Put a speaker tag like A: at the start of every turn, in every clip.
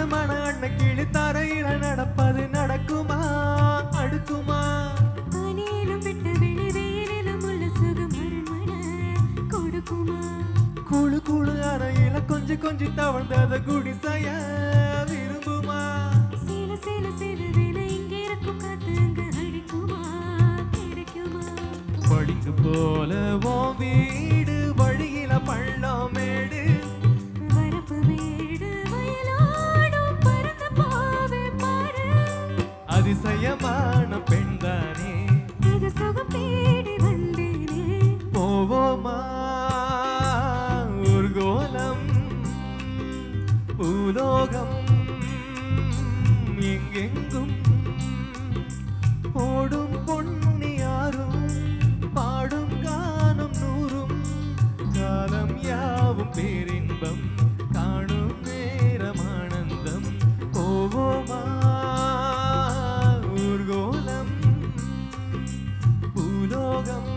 A: அரண்மனை அண்ணன் கிளி தரையில நடப்பது நடக்குமா? அடுக்குமா? குழு குழு அறையில கொஞ்சம் கொஞ்சம் தவழ்ந்தத குடிசைய விரும்புமா?
B: சில சில சிலவென இங்க இருக்கும் காத்து அங்க அடிக்குமா? கிடைக்குமா?
A: படிக்கு போல வீடு பூலோகம் எங்கெங்கும் ஓடும் பொன்னியாரும் பாடும் கானம் நூறும். காலம் யாவும் பேரின்பம் காணும் நேரம் ஆனந்தம். போவோமா ஊர்கோலம்? பூலோகம்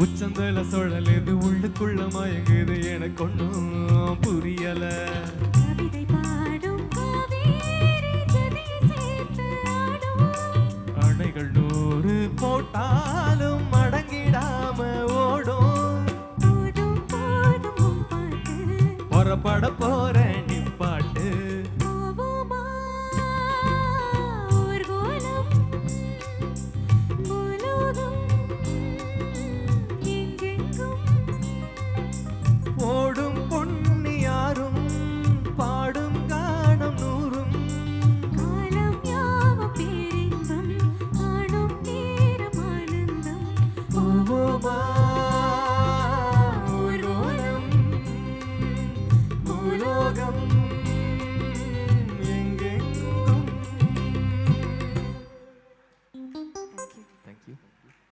A: உச்சந்தல சுழல்
B: எது உள்ளுக்குள்ள மயங்குது எனக்கு ஒன்றும் புரியல.
A: அணைகள் நூறு போட்டாலும் மடங்கிடாம ஓடும். பரப்ப down.